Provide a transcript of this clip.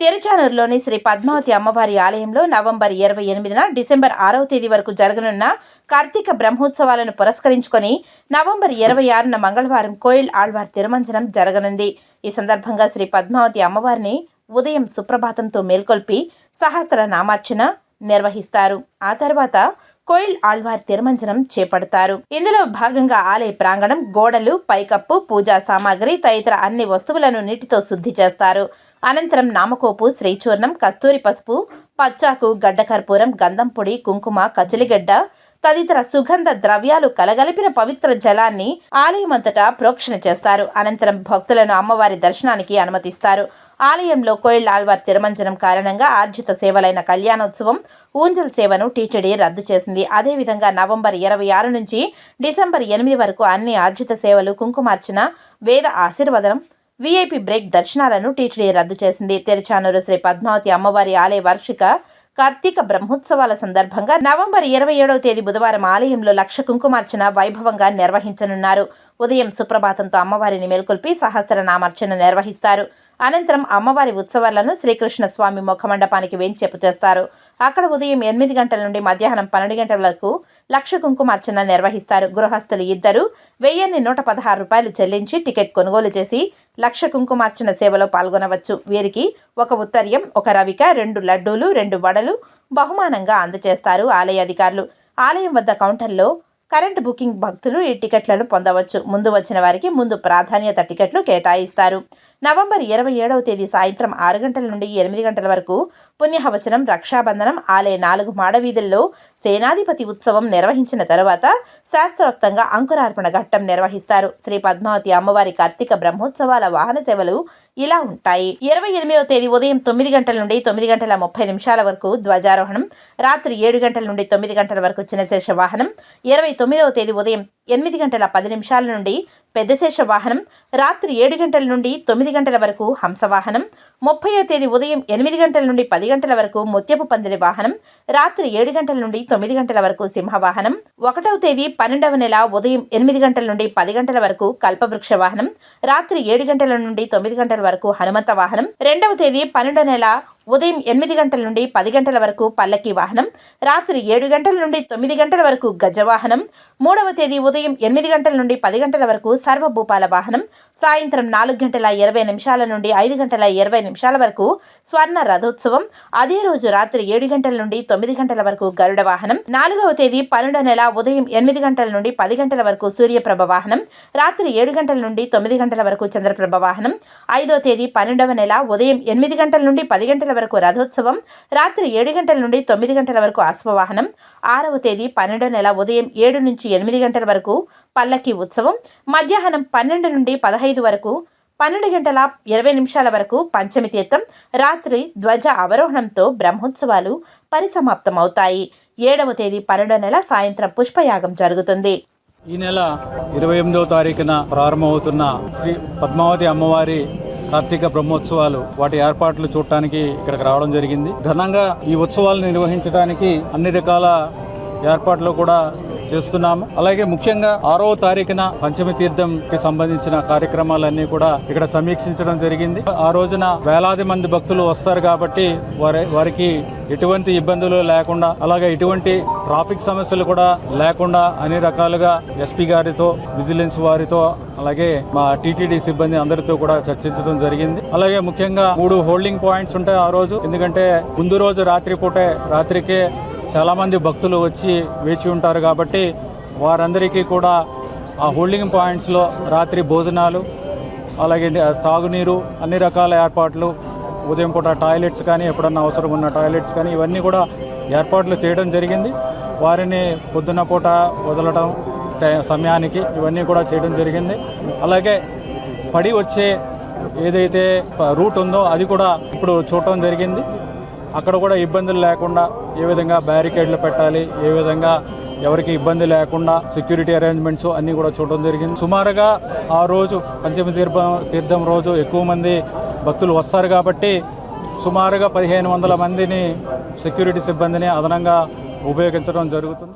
తిరుచానూరులోని శ్రీ పద్మావతి అమ్మవారి ఆలయంలో నవంబర్ ఇరవై ఎనిమిదిన డిసెంబర్ ఆరవ తేదీ వరకు జరగనున్న కార్తీక బ్రహ్మోత్సవాలను పురస్కరించుకొని నవంబర్ ఇరవై ఆరున మంగళవారం కోయిల్ ఆళ్వార్ తిరుమంజనం జరగనుంది. ఈ సందర్భంగా శ్రీ పద్మావతి అమ్మవారిని ఉదయం సుప్రభాతంతో మేల్కొల్పి సహస్ర నామార్చన నిర్వహిస్తారు. ఆ తర్వాత కోయిల్ ఆళ్వార్ తిరుమంజనం చేపడతారు. ఇందులో భాగంగా ఆలయ ప్రాంగణం గోడలు పైకప్పు పూజా సామాగ్రి తదితర అన్ని వస్తువులను నీటితో శుద్ధి చేస్తారు. అనంతరం నామకోపు శ్రీచూర్ణం కస్తూరి పసుపు పచ్చాకు గడ్డకర్పూరం గంధం పొడి కుంకుమ కచలిగడ్డ తదితర సుగంధ ద్రవ్యాలు కలగలిపిన పవిత్ర జలాన్ని ఆలయమంతటా ప్రోక్షణ చేస్తారు. అనంతరం భక్తులను అమ్మవారి దర్శనానికి అనుమతిస్తారు. ఆలయంలో కోయిల్ ఆళ్వార్ తిరుమంజనం కారణంగా ఆర్జిత సేవలైన కళ్యాణోత్సవం ఊంజల్ సేవను టీటీడీ రద్దు చేసింది. అదేవిధంగా నవంబర్ ఇరవై ఆరు నుంచి డిసెంబర్ ఎనిమిది వరకు అన్ని ఆర్జిత సేవలు కుంకుమార్చన వేద ఆశీర్వదనం వీఐపీ బ్రేక్ దర్శనాలను టీటీడీ రద్దు చేసింది. తిరుచానూరు శ్రీ పద్మావతి అమ్మవారి ఆలయ వార్షిక కార్తీక బ్రహ్మోత్సవాల సందర్భంగా నవంబర్ ఇరవై ఏడవ తేదీ బుధవారం ఆలయంలో లక్ష కుంకుమార్చన వైభవంగా నిర్వహించనున్నారు. ఉదయం సుప్రభాతంతో అమ్మవారిని మేల్కొల్పి సహస్రనామార్చన నిర్వహిస్తారు. అనంతరం అమ్మవారి ఉత్సవాలను శ్రీకృష్ణ స్వామి ముఖమండపానికి వేంచేపు చేస్తారు. అక్కడ ఉదయం ఎనిమిది గంటల నుండి మధ్యాహ్నం పన్నెండు గంటల వరకు లక్ష కుంకుమార్చన నిర్వహిస్తారు. గృహస్థులు ఇద్దరు వెయ్యిన్ని నూట పదహారు రూపాయలు చెల్లించి టికెట్ కొనుగోలు చేసి లక్ష కుంకుమార్చన సేవలో పాల్గొనవచ్చు. వీరికి ఒక ఉత్తర్యం ఒక రవిక రెండు లడ్డూలు రెండు వడలు బహుమానంగా అందజేస్తారు ఆలయ అధికారులు. ఆలయం వద్ద కౌంటర్లో కరెంట్ బుకింగ్ భక్తులు ఈ టికెట్లను పొందవచ్చు. ముందు వచ్చిన వారికి ముందు ప్రాధాన్యత టికెట్లు కేటాయిస్తారు. నవంబర్ ఇరవై ఏడవ తేదీ సాయంత్రం ఆరు గంటల నుండి ఎనిమిది గంటల వరకు పుణ్యహవచనం రక్షాబంధనం ఆలయ నాలుగు మాడవీధుల్లో సేనాధిపతి ఉత్సవం నిర్వహించిన తరువాత శాస్త్రోక్తంగా అంకురార్పణ ఘట్టం నిర్వహిస్తారు. శ్రీ పద్మావతి అమ్మవారి కార్తీక బ్రహ్మోత్సవాల వాహన సేవలు ఇలా ఉంటాయి. ఇరవై ఎనిమిదవ తేదీ ఉదయం తొమ్మిది గంటల నుండి తొమ్మిది గంటల ముప్పై నిమిషాల వరకు ధ్వజారోహణం రాత్రి ఏడు గంటల నుండి తొమ్మిది గంటల వరకు చిన్నశేష వాహనం ఇరవై తొమ్మిదవ తేదీ ఉదయం ఎనిమిది గంటల పది నిమిషాల నుండి పెద్దశేష వాహనం రాత్రి ఏడు గంటల నుండి తొమ్మిది గంటల వరకు హంసవాహనం ముప్పయో తేదీ ఉదయం ఎనిమిది గంటల నుండి పది గంటల వరకు ముత్యపు పందిరి వాహనం రాత్రి ఏడు గంటల నుండి తొమ్మిది గంటల వరకు సింహవాహనం ఒకటవ తేదీ పన్నెండవ నెల ఉదయం ఎనిమిది గంటల నుండి పది గంటల వరకు కల్పవృక్ష వాహనం రాత్రి ఏడు గంటల నుండి తొమ్మిది గంటల వరకు హనుమంత వాహనం రెండవ తేదీ పన్నెండవ నెల ఉదయం ఎనిమిది గంటల నుండి పది గంటల వరకు పల్లకి వాహనం రాత్రి ఏడు గంటల నుండి తొమ్మిది గంటల వరకు గజవాహనం మూడవ తేదీ ఉదయం ఎనిమిది గంటల నుండి పది గంటల వరకు సర్వభూపాల వాహనం సాయంత్రం నాలుగు గంటల ఇరవై నిమిషాల నుండి ఐదు గంటల ఇరవై నిమిషాల వరకు స్వర్ణ రథోత్సవం. అదే రోజు రాత్రి ఏడు గంటల నుండి తొమ్మిది గంటల వరకు గరుడ వాహనం. నాలుగవ తేదీ పన్నెండో నెల ఉదయం ఎనిమిది గంటల నుండి పది గంటల వరకు సూర్యప్రభ వాహనం. రాత్రి ఏడు గంటల నుండి తొమ్మిది గంటల వరకు చంద్రప్రభ వాహనం. ఐదో తేదీ పన్నెండవ నెల ఉదయం ఎనిమిది గంటల నుండి పది గంటల వరకు రథోత్సవం. రాత్రి ఏడు గంటల నుండి తొమ్మిది గంటల వరకు అశ్వవాహనం ఆరవ తేదీ పన్నెండో నెల ఉదయం ఏడు నుంచి ఎనిమిది గంటల వరకు పల్లకి ఉత్సవం. మధ్యాహ్నం మధ్యాహ్నం పన్నెండు నుండి పదహైదు వరకు పన్నెండు గంటల ఇరవై నిమిషాల వరకు పంచమి తీర్థం రాత్రి ధ్వజ అవరోహణంతో బ్రహ్మోత్సవాలు పరిసమాప్తమవుతాయి. ఏడవ తేదీ పన్నెండో నెల సాయంత్రం పుష్పయాగం జరుగుతుంది. ఈ నెల ఇరవై ఎనిమిదవ తారీఖున ప్రారంభమవుతున్న శ్రీ పద్మావతి అమ్మవారి కార్తీక బ్రహ్మోత్సవాలు వాటి ఏర్పాట్లు చూడటానికి ఇక్కడికి రావడం జరిగింది. ఘనంగా ఈ ఉత్సవాలు నిర్వహించడానికి అన్ని రకాల ఏర్పాట్లు కూడా చేస్తున్నాము. అలాగే ముఖ్యంగా ఆరో తారీఖున పంచమి తీర్థంకి సంబంధించిన కార్యక్రమాలన్నీ కూడా ఇక్కడ సమీక్షించడం జరిగింది. ఆ రోజున వేలాది మంది భక్తులు వస్తారు కాబట్టి వారి వారికి ఎటువంటి ఇబ్బందులు లేకుండా అలాగే ఎటువంటి ట్రాఫిక్ సమస్యలు కూడా లేకుండా అన్ని రకాలుగా ఎస్పీ గారితో విజిలెన్స్ వారితో అలాగే మా టీటీడీ సిబ్బంది అందరితో కూడా చర్చించడం జరిగింది. అలాగే ముఖ్యంగా మూడు హోల్డింగ్ పాయింట్స్ ఉంటాయి ఆ రోజు. ఎందుకంటే ముందు రోజు రాత్రి పూటే రాత్రికే చాలామంది భక్తులు వచ్చి వేచి ఉంటారు కాబట్టి వారందరికీ కూడా ఆ హోల్డింగ్ పాయింట్స్లో రాత్రి భోజనాలు అలాగే తాగునీరు అన్ని రకాల ఏర్పాట్లు ఉదయం పూట టాయిలెట్స్ కానీ ఎప్పుడన్నా అవసరం ఉన్న టాయిలెట్స్ కానీ ఇవన్నీ కూడా ఏర్పాట్లు చేయడం జరిగింది. వారిని పొద్దున్న పూట వదలటం టై- సమయానికి ఇవన్నీ కూడా చేయడం జరిగింది. అలాగే పడి వచ్చే ఏదైతే రూట్ ఉందో అది కూడా ఇప్పుడు చూడటం జరిగింది. అక్కడ కూడా ఇబ్బందులు లేకుండా ఏ విధంగా బ్యారికేడ్లు పెట్టాలి ఏ విధంగా ఎవరికి ఇబ్బంది లేకుండా సెక్యూరిటీ అరేంజ్మెంట్స్ అన్నీ కూడా చూడడం జరిగింది. సుమారుగా ఆ రోజు పంచమి తీర్థం తీర్థం రోజు ఎక్కువ మంది భక్తులు వస్తారు కాబట్టి సుమారుగా పదిహేను వందల మందిని సెక్యూరిటీ సిబ్బందిని అదనంగా ఉపయోగించడం జరుగుతుంది.